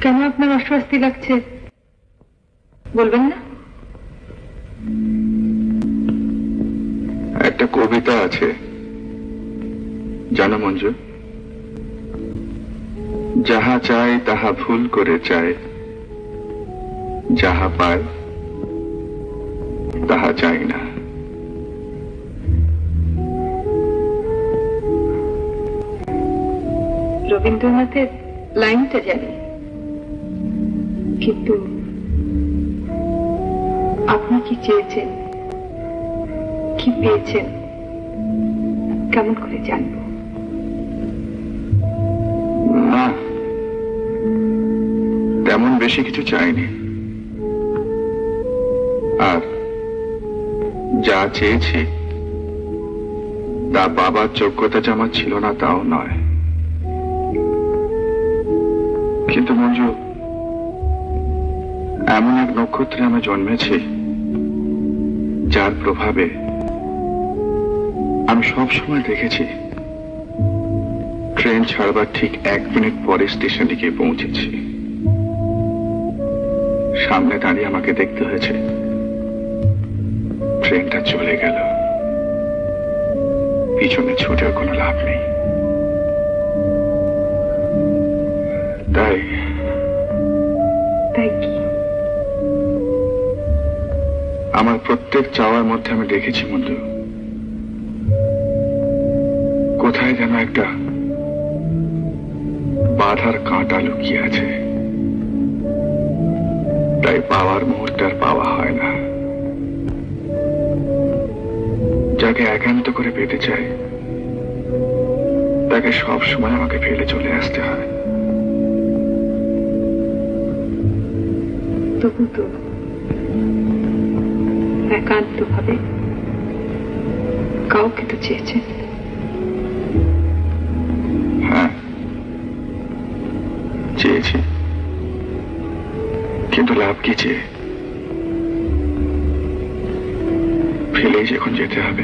কেন আপনার অস্বস্তি লাগছে? বলবেন না? একটা কবিতা আছে। জানো মঞ্জু? যাহা চায় তাহা ভুল করে চায়। যাহা পায় তাহা চাই না। রবীন্দ্রনাথের লাইনটা জানি। কিন্তু আপনি কি চেয়েছেন? কি পেয়েছেন? কেমন করে জানব? তেমন বেশি কিছু চাইনি। আর যা চেয়েছি, তা বাবার যোগ্যতা আমার ছিল না, তাও নয়। কিন্তু মঞ্জু এমন এক নক্ষত্রে আমি জন্মেছি, যার প্রভাবে আমি সব সময় দেখেছি। ট্রেন ছাড়বার ঠিক এক মিনিট পরে স্টেশনে গিয়ে পৌঁছেছি। সামনে দাঁড়িয়ে আমাকে দেখতে হয়েছে। ট্রেনটা চলে গেল। পিছনে ছুটেও কোনো লাভ নেই। তাই আমার প্রত্যেক চাওয়ার মধ্যে আমি দেখেছি বন্ধু কোথায় যেন একটা বাধার কাঁটা লুকিয়ে আছে। তাই পাওয়ার মুহূর্তে আর পাওয়া হয় না। যাকে একান্ত করে পেতে চাই, তাকে সব সময় আমাকে ফেলে চলে আসতে হয়। তবু তো একান্ত ভাবে কাউকে তো চেয়েছেন। হ্যাঁ। কিন্তু লাভ কি চেয়ে? ফেলেই যখন যেতে হবে।